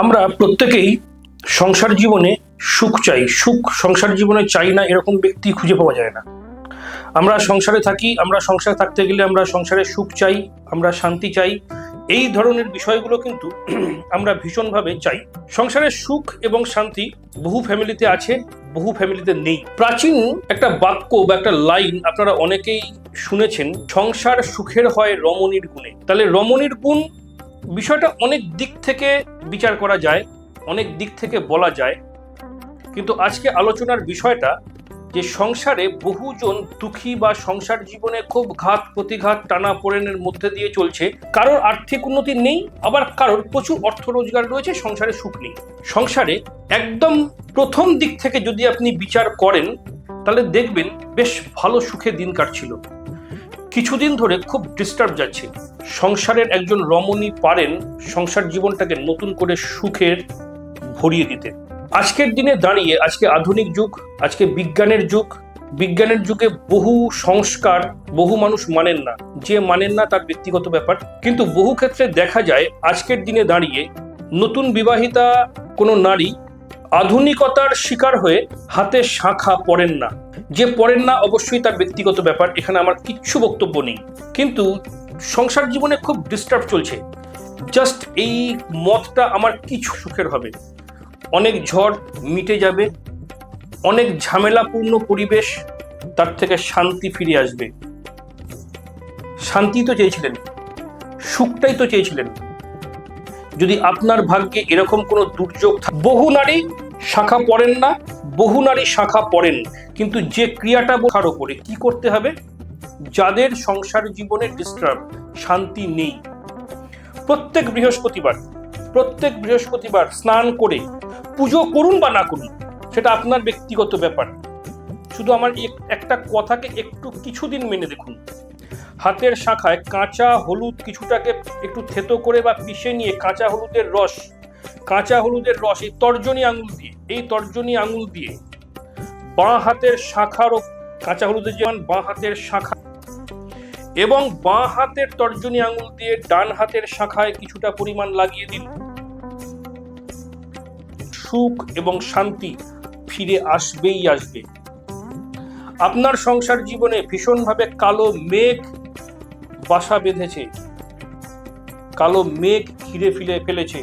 আমরা প্রত্যেকেই সংসার জীবনে সুখ চাই, সুখ সংসার জীবনে চাই না এরকম ব্যক্তি খুঁজে পাওয়া যায় না। আমরা সংসারে থাকি, আমরা সংসারে থাকতে গেলে আমরা সংসারে সুখ চাই, আমরা শান্তি চাই। এই ধরনের বিষয়গুলো কিন্তু আমরা ভীষণভাবে চাই। সংসারের সুখ এবং শান্তি বহু ফ্যামিলিতে আছে, বহু ফ্যামিলিতে নেই। প্রাচীন একটা বাক্য বা একটা লাইন আপনারা অনেকেই শুনেছেন, সংসার সুখের হয় রমণীর গুণে। তাহলে রমণীর গুণ বিষয়টা অনেক দিক থেকে বিচার করা যায়, অনেক দিক থেকে বলা যায়। কিন্তু আজকে আলোচনার বিষয়টা যে সংসারে বহুজন দুঃখী বা সংসার জীবনে খুব ঘাত, প্রতিঘাত, টানা পোড়েনের মধ্যে দিয়ে চলছে। কারোর আর্থিক উন্নতি নেই, আবার কারোর প্রচুর অর্থ রোজগার রয়েছে, সংসারে সুখ নেই। সংসারে একদম প্রথম দিক থেকে যদি আপনি বিচার করেন, তাহলে দেখবেন বেশ ভালো সুখে দিন কাটছিল। কিছুদিন ধরে খুব ডিস্টার্ব যাচ্ছে। সংসারের একজন রমণী পারেন সংসার জীবনটাকে নতুন করে সুখের ভরিয়ে দিতে। আজকের দিনে দাঁড়িয়ে, আজকে আধুনিক যুগ, আজকে বিজ্ঞানের যুগ, বিজ্ঞানের যুগে বহু সংস্কার, বহু মানুষ মানেন না। যে মানেন না তার ব্যক্তিগত ব্যাপার। কিন্তু বহু ক্ষেত্রে দেখা যায়, আজকের দিনে দাঁড়িয়ে নতুন বিবাহিতা কোনো নারী আধুনিকতার শিকার হয়ে হাতে শাখা পড়েন না। যে পড়েন না অবশ্যই তার ব্যক্তিগত ব্যাপার, এখানে আমার কিচ্ছু বক্তব্য নেই। কিন্তু সংসার জীবনে খুব ডিস্টার্ব চলছে। জাস্ট এই মতটা আমার কিছু সুখের হবে। অনেক ঝড় মিটে যাবে, অনেক ঝামেলাপূর্ণ পরিবেশ তার থেকে শান্তি ফিরে আসবে। শান্তি তো চেয়েছিলেন, সুখটাই তো চেয়েছিলেন। যদি আপনার ভাগ্যে এরকম কোনো দুর্যোগ বহু নারী শাখা পড়েন না, বহু নারী শাখা পড়েন, কিন্তু যে ক্রিয়াটা বোঝার ওপরে কি করতে হবে? যাদের সংসার জীবনে ডিস্টার্ব শান্তি নেই। প্রত্যেক বৃহস্পতিবার প্রত্যেক বৃহস্পতিবার স্নান করে পুজো করুন বা না করুন, সেটা আপনার ব্যক্তিগত ব্যাপার। শুধু আমার এক- একটা কথাকে একটু কিছুদিন মেনে দেখুন। হাতের শাখায় কাঁচা হলুদ কিছুটাকে একটু থেতো করে বা পিষে নিয়ে কাঁচা হলুদের রস কাঁচা হলুদের রস, এই তর্জনী আঙুল দিয়ে, এই তর্জনী আঙুল দিয়ে বাঁ হাতের শাখার কাঁচা হলুদের যেমন বাঁ হাতের শাখা এবং বাঁ হাতের তর্জনী আঙুল দিয়ে ডান হাতের শাখায় কিছুটা পরিমাণ লাগিয়ে দিন সুখ এবং শান্তি ফিরে আসবেই আসবে। আপনার সংসার জীবনে ভীষণভাবে কালো মেঘ বাসা বেঁধেছে। কালো মেঘ ঘিরে ফিরে ফেলেছে।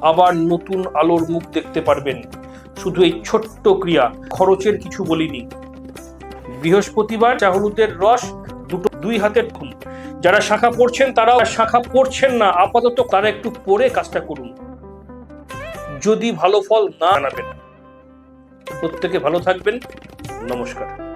আবার নতুন আলোর মুখ দেখতে পারবেন। শুধু এই ছোট্ট ক্রিয়া, খরচের কিছু বলিনি। বৃহস্পতিবার চা হলুদের রস দুটো দুই হাতের খুন যারা শাখা পড়ছেন তারাও শাখা পড়ছেন না, আপাতত তারা একটু পড়ে কাজটা করুন। যদি ভালো ফল না আনাবেন। প্রত্যেকে ভালো থাকবেন। নমস্কার।